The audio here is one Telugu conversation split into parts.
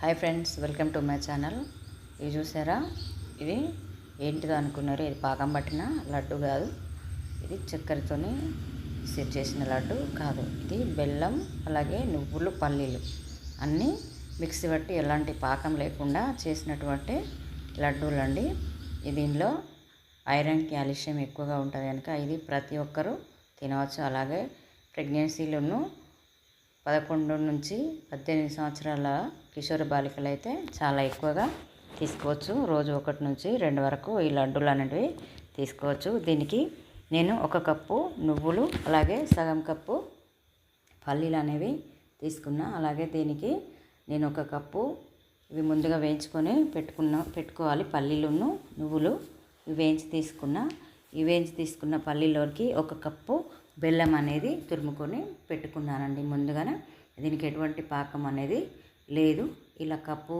Hi friends welcome to my channel. ఇది చూసారా? ఇది ఏంటిదో అనుకున్నారు. ఇది పాకం పట్టిన లడ్డు కాదు. ఇది చక్కెరతోని సెట్ చేసిన లడ్డు కాదు. ఇది బెల్లం అలాగే నువ్వులు పల్లీలు అన్నీ మిక్సీ పట్టి ఎలాంటి పాకం లేకుండా చేసినటువంటి లడ్డూలు అండి దీనిలో ఐరన్ క్యాల్షియం ఎక్కువగా ఉంటుంది కనుక ఇది ప్రతి ఒక్కరూ తినవచ్చు. అలాగే ప్రెగ్నెన్సీలను పదకొండు నుంచి పద్దెనిమిది సంవత్సరాల కిషోర బాలికలు అయితే చాలా ఎక్కువగా తీసుకోవచ్చు. రోజు ఒకటి నుంచి రెండు వరకు ఈ లడ్డూలు అనేటివి తీసుకోవచ్చు. దీనికి నేను ఒక కప్పు నువ్వులు అలాగే సగం కప్పు పల్లీలు అనేవి తీసుకున్నా. అలాగే దీనికి నేను ఒక కప్పు ఇవి ముందుగా వేయించుకొని పెట్టుకున్న పెట్టుకోవాలి. పల్లీలును నువ్వులు ఇవి వేయించి తీసుకున్న. ఈ వేయించి తీసుకున్న పల్లీలోకి ఒక కప్పు బెల్లం అనేది తురుముకొని పెట్టుకున్నానండి ముందుగానే. దీనికి ఎటువంటి పాకం అనేది లేదు. ఇలా కప్పు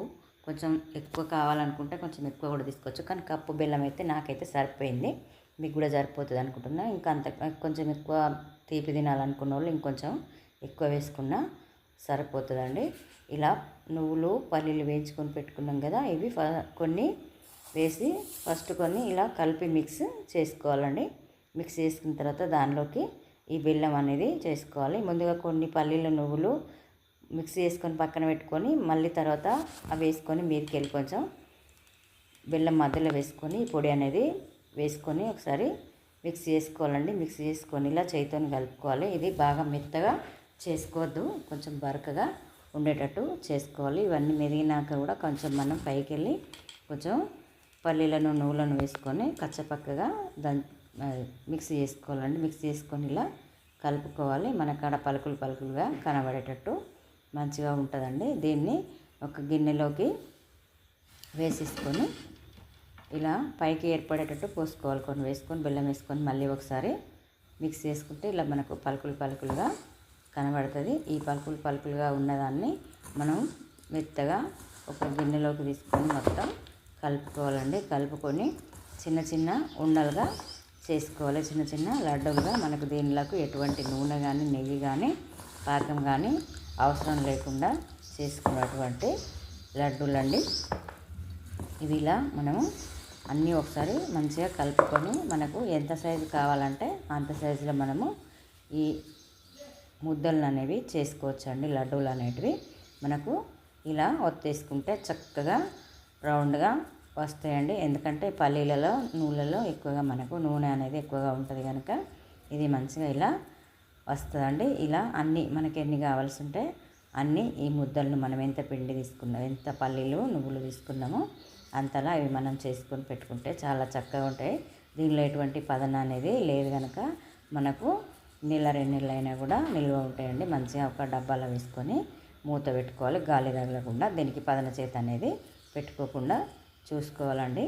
కొంచెం ఎక్కువ కావాలనుకుంటే కొంచెం ఎక్కువ కూడా తీసుకోవచ్చు. కానీ కప్పు బెల్లం అయితే నాకైతే సరిపోయింది. మీకు కూడా సరిపోతుంది అనుకుంటున్నా. ఇంకా అంత కొంచెం ఎక్కువ తీపి తినాలనుకున్న వాళ్ళు ఇంకొంచెం ఎక్కువ వేసుకున్నా సరిపోతుందండి. ఇలా నువ్వులు పల్లీలు వేయించుకొని పెట్టుకున్నాం కదా ఇవి కొన్ని వేసి ఫస్ట్ కొన్ని ఇలా కలిపి మిక్స్ చేసుకోవాలండి. మిక్స్ చేసుకున్న తర్వాత దానిలోకి ఈ బెల్లం అనేది చేసుకోవాలి. ముందుగా కొన్ని పల్లీల నువ్వులు మిక్స్ చేసుకొని పక్కన పెట్టుకొని మళ్ళీ తర్వాత అవి వేసుకొని మీదకి వెళ్ళి కొంచెం బెల్లం మధ్యలో వేసుకొని పొడి అనేది వేసుకొని ఒకసారి మిక్స్ చేసుకోవాలండి. మిక్స్ చేసుకొని ఇలా చేతితో కలుపుకోవాలి. ఇది బాగా మెత్తగా చేసుకోవద్దు. కొంచెం బరకగా ఉండేటట్టు చేసుకోవాలి. ఇవన్నీ మెరిగినాక కూడా కొంచెం మనం పైకి వెళ్ళి కొంచెం పల్లీలను నువ్వులను వేసుకొని కచ్చపక్కగా దం మిక్స్ చేసుకోవాలండి. మిక్స్ చేసుకొని ఇలా కలుపుకోవాలి. మన కాడ పలుకులు పలుకులుగా కనబడేటట్టు మంచిగా ఉంటుందండి. దీన్ని ఒక గిన్నెలోకి వేసేసుకొని ఇలా పైకి ఏర్పడేటట్టు పోసుకోవాలి. కొన్ని వేసుకొని బెల్లం వేసుకొని మళ్ళీ ఒకసారి మిక్స్ చేసుకుంటే ఇలా మనకు పలుకులు పలుకులుగా కనబడుతుంది. ఈ పలుకులు పలుకులుగా ఉన్నదాన్ని మనం మెత్తగా ఒక గిన్నెలోకి తీసుకొని మొత్తం కలుపుకోవాలండి. కలుపుకొని చిన్న చిన్న ఉండలుగా చేసుకోవాలి. చిన్న చిన్న లడ్డూలుగా మనకు దీనిలోకి ఎటువంటి నూనె కానీ నెయ్యి కానీ పాకం కానీ అవసరం లేకుండా చేసుకున్నటువంటి లడ్డూలండి. ఇవి ఇలా మనము అన్నీ ఒకసారి మంచిగా కలుపుకొని మనకు ఎంత సైజు కావాలంటే అంత సైజులో మనము ఈ ముద్దలు అనేవి చేసుకోవచ్చండి. లడ్డూలు అనేటివి మనకు ఇలా ఒత్తేసుకుంటే చక్కగా రౌండ్గా వస్తాయండి. ఎందుకంటే పల్లీలలో నూనెలలో ఎక్కువగా మనకు నూనె అనేది ఎక్కువగా ఉంటుంది కనుక ఇది మంచిగా ఇలా వస్తుందండి. ఇలా అన్ని మనకి ఎన్ని కావాల్సి ఉంటే అన్ని ఈ ముద్దలను మనం ఎంత పిండి తీసుకున్నాం ఎంత పల్లీలు నువ్వులు తీసుకున్నామో అంతలా ఇవి మనం చేసుకొని పెట్టుకుంటే చాలా చక్కగా ఉంటాయి. దీనిలో ఎటువంటి పదన అనేది లేదు కనుక మనకు నెల రెండు నెలలు అయినా కూడా నిల్వ ఉంటాయండి. మంచిగా ఒక డబ్బాలో వేసుకొని మూత పెట్టుకోవాలి. గాలి తగలకుండా దీనికి పదన చేత అనేది పెట్టుకోకుండా చూసుకోవాలండి.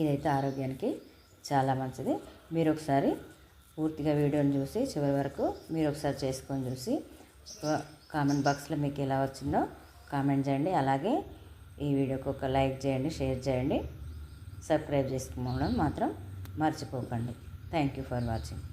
ఇదైతే ఆరోగ్యానికి చాలా మంచిది. మీరు ఒకసారి పూర్తిగా వీడియోని చూసి చివరి వరకు మీరు ఒకసారి చేసుకొని చూసి కామెంట్ బాక్స్లో మీకు ఎలా వచ్చిందో కామెంట్ చేయండి. అలాగే ఈ వీడియోకి ఒక లైక్ చేయండి షేర్ చేయండి. సబ్స్క్రైబ్ చేసుకోవడం మాత్రం మర్చిపోకండి. Thank you for watching.